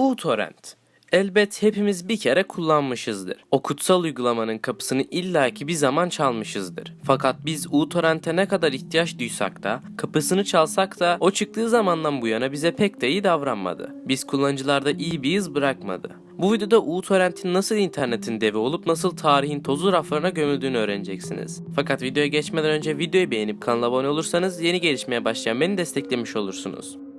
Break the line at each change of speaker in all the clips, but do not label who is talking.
uTorrent. Elbet hepimiz bir kere kullanmışızdır. O kutsal uygulamanın kapısını illaki bir zaman çalmışızdır. Fakat biz uTorrent'e ne kadar ihtiyaç duysak da, kapısını çalsak da o çıktığı zamandan bu yana bize pek de iyi davranmadı. Biz kullanıcılarda iyi bir iz bırakmadı. Bu videoda uTorrent'in nasıl internetin devi olup nasıl tarihin tozu raflarına gömüldüğünü öğreneceksiniz. Fakat videoya geçmeden önce videoyu beğenip kanala abone olursanız yeni gelişmeye başlayan beni desteklemiş olursunuz.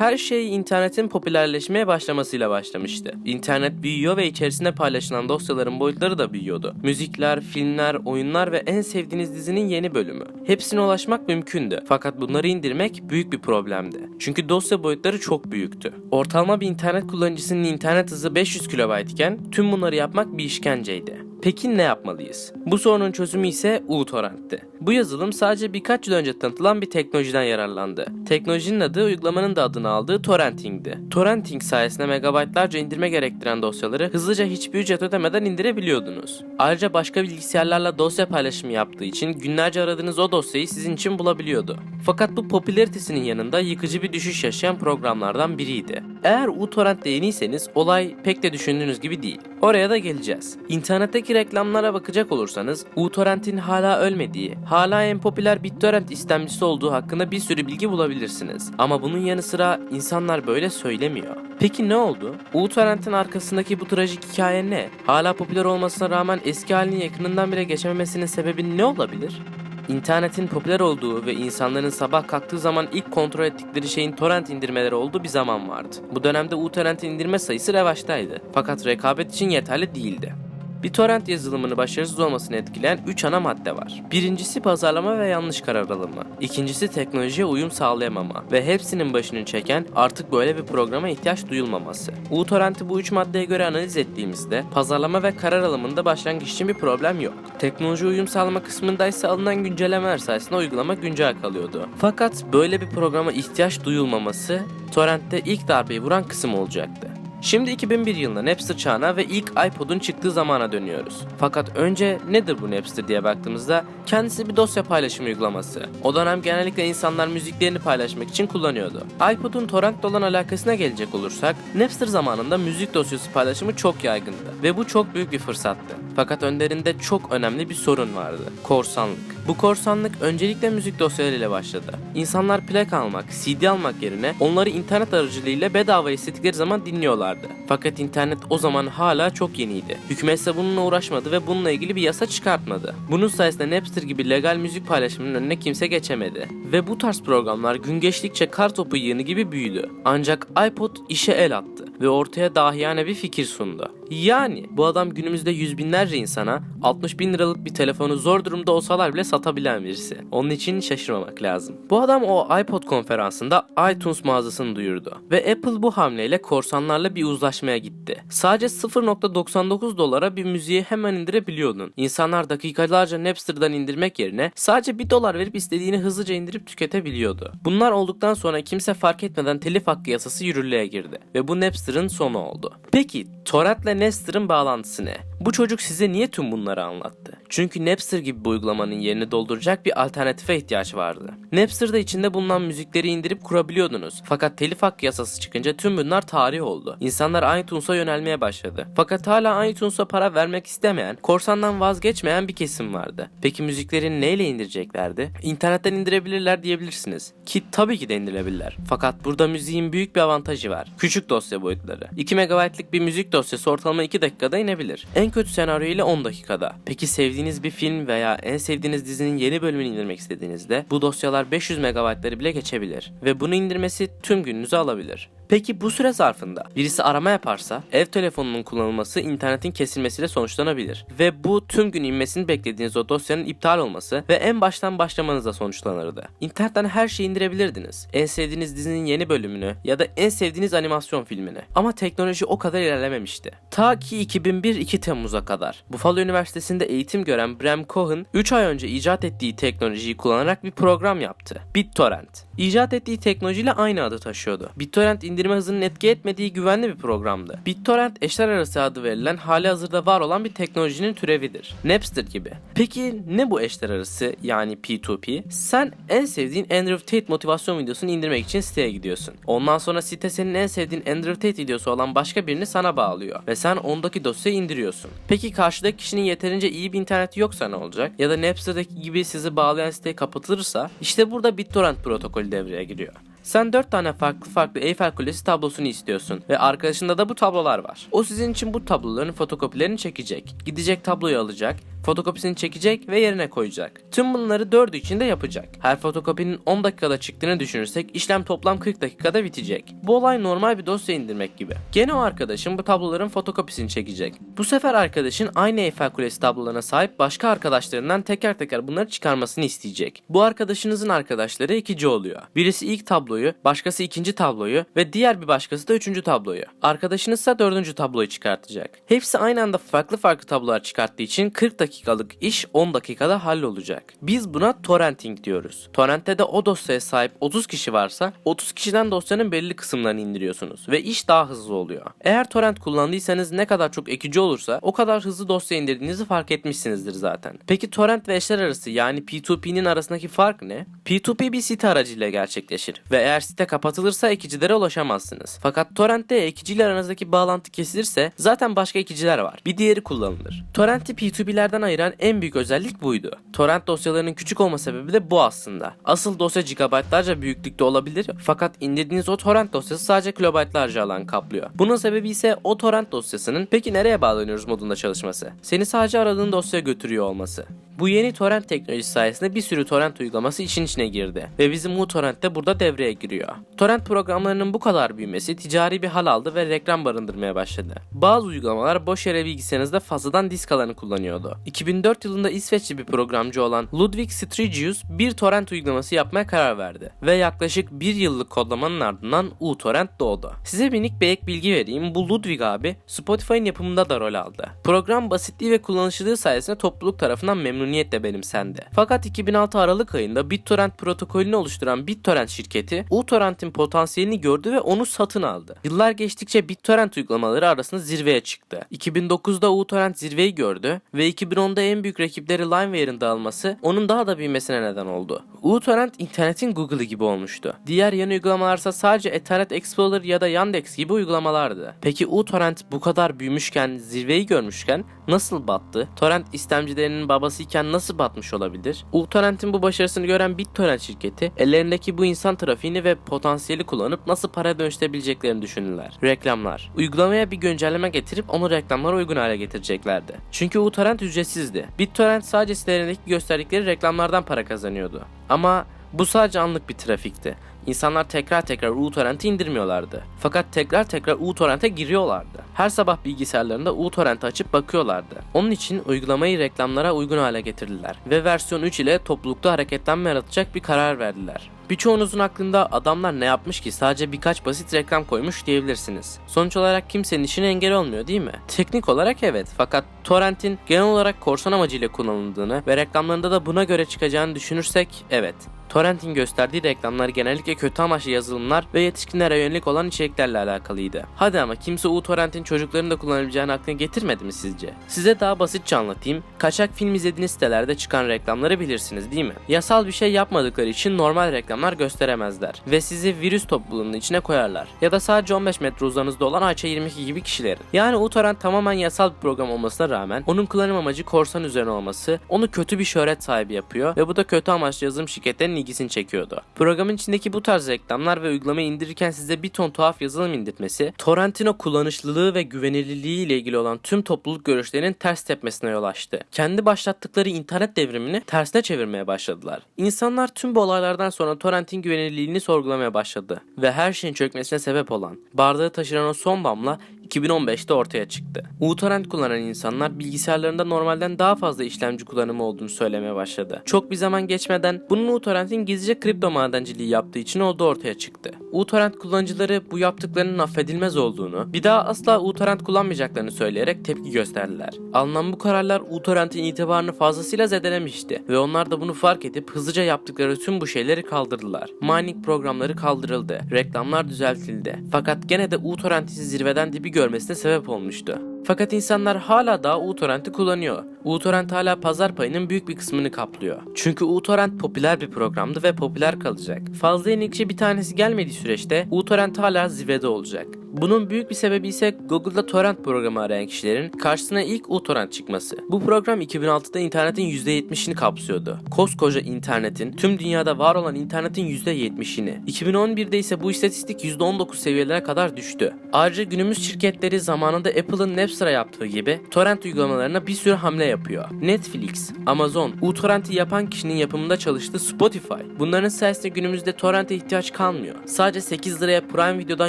Her şey internetin popülerleşmeye başlamasıyla başlamıştı. İnternet büyüyor ve içerisinde paylaşılan dosyaların boyutları da büyüyordu. Müzikler, filmler, oyunlar ve en sevdiğiniz dizinin yeni bölümü. Hepsine ulaşmak mümkündü. Fakat bunları indirmek büyük bir problemdi. Çünkü dosya boyutları çok büyüktü. Ortalama bir internet kullanıcısının internet hızı 500 KB iken tüm bunları yapmak bir işkenceydi. Peki ne yapmalıyız? Bu sorunun çözümü ise uTorrent'ti. Bu yazılım sadece birkaç yıl önce tanıtılan bir teknolojiden yararlandı. Teknolojinin adı uygulamanın da adını aldığı torrenting'di. Torrenting sayesinde megabaytlarca indirme gerektiren dosyaları hızlıca hiçbir ücret ödemeden indirebiliyordunuz. Ayrıca başka bilgisayarlarla dosya paylaşımı yaptığı için günlerce aradığınız o dosyayı sizin için bulabiliyordu. Fakat bu popülaritesinin yanında yıkıcı bir düşüş yaşayan programlardan biriydi. Eğer uTorrent'te yeniyseniz olay pek de düşündüğünüz gibi değil. Oraya da geleceğiz. İnternetteki reklamlara bakacak olursanız uTorrent'in hala ölmediği, hala en popüler BitTorrent istemcisi olduğu hakkında bir sürü bilgi bulabilirsiniz. Ama bunun yanı sıra insanlar böyle söylemiyor. Peki ne oldu? uTorrent'in arkasındaki bu trajik hikaye ne? Hala popüler olmasına rağmen eski halinin yakınından bile geçememesinin sebebi ne olabilir? İnternetin popüler olduğu ve insanların sabah kalktığı zaman ilk kontrol ettikleri şeyin torrent indirmeleri olduğu bir zaman vardı. Bu dönemde uTorrent'in indirme sayısı revaçtaydı. Fakat rekabet için yeterli değildi. Bir torrent yazılımını başarısız olmasını etkileyen 3 ana madde var. Birincisi pazarlama ve yanlış karar alımı. İkincisi teknolojiye uyum sağlayamama ve hepsinin başını çeken artık böyle bir programa ihtiyaç duyulmaması. uTorrent'i bu üç maddeye göre analiz ettiğimizde pazarlama ve karar alımında başlangıç için bir problem yok. Teknoloji uyum sağlama kısmında ise alınan güncellemeler sayesinde uygulama güncel kalıyordu. Fakat böyle bir programa ihtiyaç duyulmaması torrentte ilk darbeyi vuran kısım olacaktı. Şimdi 2001 yılında Napster çağına ve ilk iPod'un çıktığı zamana dönüyoruz. Fakat önce nedir bu Napster diye baktığımızda kendisi bir dosya paylaşım uygulaması. O dönem genellikle insanlar müziklerini paylaşmak için kullanıyordu. iPod'un torrentle olan alakasına gelecek olursak Napster zamanında müzik dosyası paylaşımı çok yaygındı ve bu çok büyük bir fırsattı. Fakat önlerinde çok önemli bir sorun vardı. Korsanlık. Bu korsanlık öncelikle müzik dosyalarıyla başladı. İnsanlar plak almak, CD almak yerine onları internet aracılığıyla bedava istedikleri zaman dinliyorlardı. Fakat internet o zaman hala çok yeniydi. Hükümet ise bununla uğraşmadı ve bununla ilgili bir yasa çıkartmadı. Bunun sayesinde Napster gibi legal müzik paylaşımının önüne kimse geçemedi. Ve bu tarz programlar gün geçtikçe kar topu yığını gibi büyüdü. Ancak iPod işe el attı ve ortaya dahiyane bir fikir sundu. Yani bu adam günümüzde yüz binlerce insana 60 bin liralık bir telefonu zor durumda olsalar bile satabilen birisi. Onun için şaşırmamak lazım. Bu adam o iPod konferansında iTunes mağazasını duyurdu. Ve Apple bu hamleyle korsanlarla bir uzlaşmaya gitti. Sadece 0.99 dolara bir müziği hemen indirebiliyordun. İnsanlar dakikalarca Napster'dan indirmek yerine sadece 1 dolar verip istediğini hızlıca indirip tüketebiliyordu. Bunlar olduktan sonra kimse fark etmeden telif hakkı yasası yürürlüğe girdi. Ve bu Napster'ın sonu oldu. Peki Torrent'le Napster'ın bağlantısı ne? Bu çocuk size niye tüm bunları anlattı? Çünkü Napster gibi bir uygulamanın yerini dolduracak bir alternatife ihtiyaç vardı. Napster'da içinde bulunan müzikleri indirip kurabiliyordunuz. Fakat telif hakkı yasası çıkınca tüm bunlar tarih oldu. İnsanlar iTunes'a yönelmeye başladı. Fakat hala iTunes'a para vermek istemeyen, korsandan vazgeçmeyen bir kesim vardı. Peki müzikleri neyle indireceklerdi? İnternetten indirebilirler diyebilirsiniz. Ki tabii ki de indirilebilirler. Fakat burada müziğin büyük bir avantajı var. Küçük dosya boyutları. 2 MB'lık bir müzik dosyası ortalama 2 dakikada inebilir. En kötü senaryo ile 10 dakikada. Peki sevdiğiniz bir film veya en sevdiğiniz dizinin yeni bölümünü indirmek istediğinizde bu dosyalar 500 MB'ları bile geçebilir ve bunu indirmesi tüm gününüzü alabilir. Peki bu süre zarfında birisi arama yaparsa ev telefonunun kullanılması internetin kesilmesiyle sonuçlanabilir. Ve bu tüm gün inmesini beklediğiniz o dosyanın iptal olması ve en baştan başlamanızla sonuçlanırdı. İnternetten her şeyi indirebilirdiniz. En sevdiğiniz dizinin yeni bölümünü ya da en sevdiğiniz animasyon filmini. Ama teknoloji o kadar ilerlememişti. Ta ki 2001 2 Temmuz'a kadar. Buffalo Üniversitesi'nde eğitim gören Bram Cohen 3 ay önce icat ettiği teknolojiyi kullanarak bir program yaptı. BitTorrent. İcat ettiği teknolojiyle aynı adı taşıyordu. BitTorrent indir indirme hızının etki etmediği güvenli bir programdı. BitTorrent eşler arası adı verilen hali hazırda var olan bir teknolojinin türevidir. Napster gibi. Peki ne bu eşler arası yani P2P? Sen en sevdiğin Andrew Tate motivasyon videosunu indirmek için siteye gidiyorsun. Ondan sonra site senin en sevdiğin Andrew Tate videosu olan başka birini sana bağlıyor ve sen ondaki dosyayı indiriyorsun. Peki karşıdaki kişinin yeterince iyi bir interneti yoksa ne olacak? Ya da Napster'daki gibi sizi bağlayan site kapatılırsa işte burada BitTorrent protokolü devreye giriyor. Sen 4 tane farklı farklı Eyfel Kulesi tablosunu istiyorsun ve arkadaşında da bu tablolar var. O sizin için bu tabloların fotokopilerini çekecek. Gidecek tabloyu alacak, fotokopisini çekecek ve yerine koyacak. Tüm bunları 4'ü içinde yapacak. Her fotokopinin 10 dakikada çıktığını düşünürsek işlem toplam 40 dakikada bitecek. Bu olay normal bir dosya indirmek gibi. Gene o arkadaşın bu tabloların fotokopisini çekecek. Bu sefer arkadaşın aynı Eyfel Kulesi tablolarına sahip başka arkadaşlarından teker teker bunları çıkarmasını isteyecek. Bu arkadaşınızın arkadaşları ikici oluyor. Birisi ilk tabloyu, başkası ikinci tabloyu ve diğer bir başkası da üçüncü tabloyu. Arkadaşınız ise dördüncü tabloyu çıkartacak. Hepsi aynı anda farklı farklı tablolar çıkarttığı için 40 dakikalık iş 10 dakikada hallolacak. Biz buna torrenting diyoruz. Torrent'te de o dosyaya sahip 30 kişi varsa 30 kişiden dosyanın belli kısımlarını indiriyorsunuz ve iş daha hızlı oluyor. Eğer torrent kullandıysanız ne kadar çok ekici olursa o kadar hızlı dosya indirdiğinizi fark etmişsinizdir zaten. Peki torrent ve eşler arası yani P2P'nin arasındaki fark ne? P2P bir site aracıyla gerçekleşir ve eğer site kapatılırsa ekicilere ulaşamazsınız. Fakat torrentte ekiciyle aranızdaki bağlantı kesilirse zaten başka ekiciler var. Bir diğeri kullanılır. Torrent'i P2P'lerden ayıran en büyük özellik buydu. Torrent dosyalarının küçük olma sebebi de bu aslında. Asıl dosya gigabaytlarca büyüklükte olabilir fakat indirdiğiniz o torrent dosyası sadece kilobaytlarca alan kaplıyor. Bunun sebebi ise o torrent dosyasının peki nereye bağlanıyoruz modunda çalışması. Seni sadece aradığın dosyaya götürüyor olması. Bu yeni torrent teknolojisi sayesinde bir sürü torrent uygulaması işin içine girdi ve bizim uTorrent de burada devreye giriyor. Torrent programlarının bu kadar büyümesi ticari bir hal aldı ve reklam barındırmaya başladı. Bazı uygulamalar boş yere bilgisayarınızda fazladan disk alanı kullanıyordu. 2004 yılında İsveçli bir programcı olan Ludwig Strigius bir torrent uygulaması yapmaya karar verdi ve yaklaşık bir yıllık kodlamanın ardından uTorrent doğdu. Size minik bir ek bilgi vereyim. Bu Ludwig abi Spotify'ın yapımında da rol aldı. Program basitliği ve kullanışlılığı sayesinde topluluk tarafından memnuniyetle benimsendi. Fakat 2006 Aralık ayında BitTorrent protokolünü oluşturan BitTorrent şirketi uTorrent'in potansiyelini gördü ve onu satın aldı. Yıllar geçtikçe BitTorrent uygulamaları arasında zirveye çıktı. 2009'da uTorrent zirveyi gördü ve 2010'da en büyük rakipleri LimeWire'ın dağılması onun daha da büyümesine neden oldu. uTorrent internetin Google'ı gibi olmuştu. Diğer yan uygulamalarsa sadece Ethernet Explorer ya da Yandex gibi uygulamalardı. Peki uTorrent bu kadar büyümüşken, zirveyi görmüşken nasıl battı? Torrent istemcilerinin babasıyken nasıl batmış olabilir? uTorrent'in bu başarısını gören BitTorrent şirketi ellerindeki bu insan trafiğini ve potansiyeli kullanıp nasıl para dönüştürebileceklerini düşündüler. Reklamlar. Uygulamaya bir güncelleme getirip onu reklamlara uygun hale getireceklerdi. Çünkü uTorrent ücretsizdi. BitTorrent sadece sitelerindeki gösterdikleri reklamlardan para kazanıyordu. Ama bu sadece anlık bir trafikti. İnsanlar tekrar tekrar uTorrent'i indirmiyorlardı. Fakat tekrar tekrar uTorrent'e giriyorlardı. Her sabah bilgisayarlarında uTorrent'i açıp bakıyorlardı. Onun için uygulamayı reklamlara uygun hale getirdiler ve versiyon 3 ile toplulukta hareketlenme yaratacak bir karar verdiler. Birçoğunuzun aklında adamlar ne yapmış ki sadece birkaç basit reklam koymuş diyebilirsiniz. Sonuç olarak kimsenin işine engel olmuyor değil mi? Teknik olarak evet fakat torrentin genel olarak korsan amacıyla kullanıldığını ve reklamlarında da buna göre çıkacağını düşünürsek evet. Torrent'in gösterdiği reklamlar genellikle kötü amaçlı yazılımlar ve yetişkinlere yönelik olan içeriklerle alakalıydı. Hadi ama kimse uTorrent'in çocukların da kullanabileceğini aklına getirmedi mi sizce? Size daha basitçe anlatayım. Kaçak film izlediğiniz sitelerde çıkan reklamları bilirsiniz değil mi? Yasal bir şey yapmadıkları için normal reklamlar gösteremezler ve sizi virüs topluluğunun içine koyarlar. Ya da sadece 15 metre uzağınızda olan Ayça 22 gibi kişilerin. Yani uTorrent tamamen yasal bir program olmasına rağmen onun kullanım amacı korsan üzerine olması onu kötü bir şöhret sahibi yapıyor ve bu da kötü amaçlı yazılım şirketlerinin ilgisini çekiyordu. Programın içindeki bu tarz reklamlar ve uygulamayı indirirken size bir ton tuhaf yazılım indirtmesi, torrentin o kullanışlılığı ve güvenilirliği ile ilgili olan tüm topluluk görüşlerinin ters tepmesine yol açtı. Kendi başlattıkları internet devrimini tersine çevirmeye başladılar. İnsanlar tüm bu olaylardan sonra torrentin güvenilirliğini sorgulamaya başladı ve her şeyin çökmesine sebep olan, bardağı taşıran o son damla 2015'te ortaya çıktı. uTorrent kullanan insanlar bilgisayarlarında normalden daha fazla işlemci kullanımı olduğunu söylemeye başladı. Çok bir zaman geçmeden bunun uTorrent'in gizlice kripto madenciliği yaptığı için olduğu ortaya çıktı. uTorrent kullanıcıları bu yaptıklarının affedilmez olduğunu, bir daha asla uTorrent kullanmayacaklarını söyleyerek tepki gösterdiler. Alınan bu kararlar uTorrent'in itibarını fazlasıyla zedelemişti ve onlar da bunu fark edip hızlıca yaptıkları tüm bu şeyleri kaldırdılar. Mining programları kaldırıldı, reklamlar düzeltildi. Fakat gene de uTorrent'i zirveden dibi görmesine sebep olmuştu. Fakat insanlar hala daha uTorrent'i kullanıyor. uTorrent hala pazar payının büyük bir kısmını kaplıyor. Çünkü uTorrent popüler bir programdı ve popüler kalacak. Fazla yenilikçi bir tanesi gelmediği süreçte uTorrent hala zirvede olacak. Bunun büyük bir sebebi ise Google'da torrent programı arayan kişilerin karşısına ilk uTorrent çıkması. Bu program 2006'da internetin %70'ini kapsıyordu. Koskoca internetin, tüm dünyada var olan internetin %70'ini. 2011'de ise bu istatistik %19 seviyelere kadar düştü. Ayrıca günümüz şirketleri zamanında Apple'ın Napster'a yaptığı gibi torrent uygulamalarına bir sürü hamle yapıyor. Netflix, Amazon, uTorrent'i yapan kişinin yapımında çalıştığı Spotify. Bunların sayesinde günümüzde torrent'e ihtiyaç kalmıyor. Sadece 8 liraya Prime Video'dan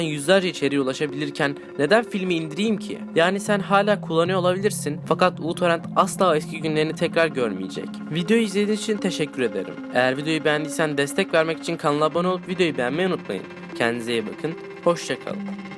yüzlerce içeriğe ulaşabilirken neden filmi indireyim ki? Yani sen hala kullanıyor olabilirsin fakat uTorrent asla eski günlerini tekrar görmeyecek. Videoyu izlediğiniz için teşekkür ederim. Eğer videoyu beğendiysen destek vermek için kanala abone olup videoyu beğenmeyi unutmayın. Kendinize iyi bakın. Hoşçakalın.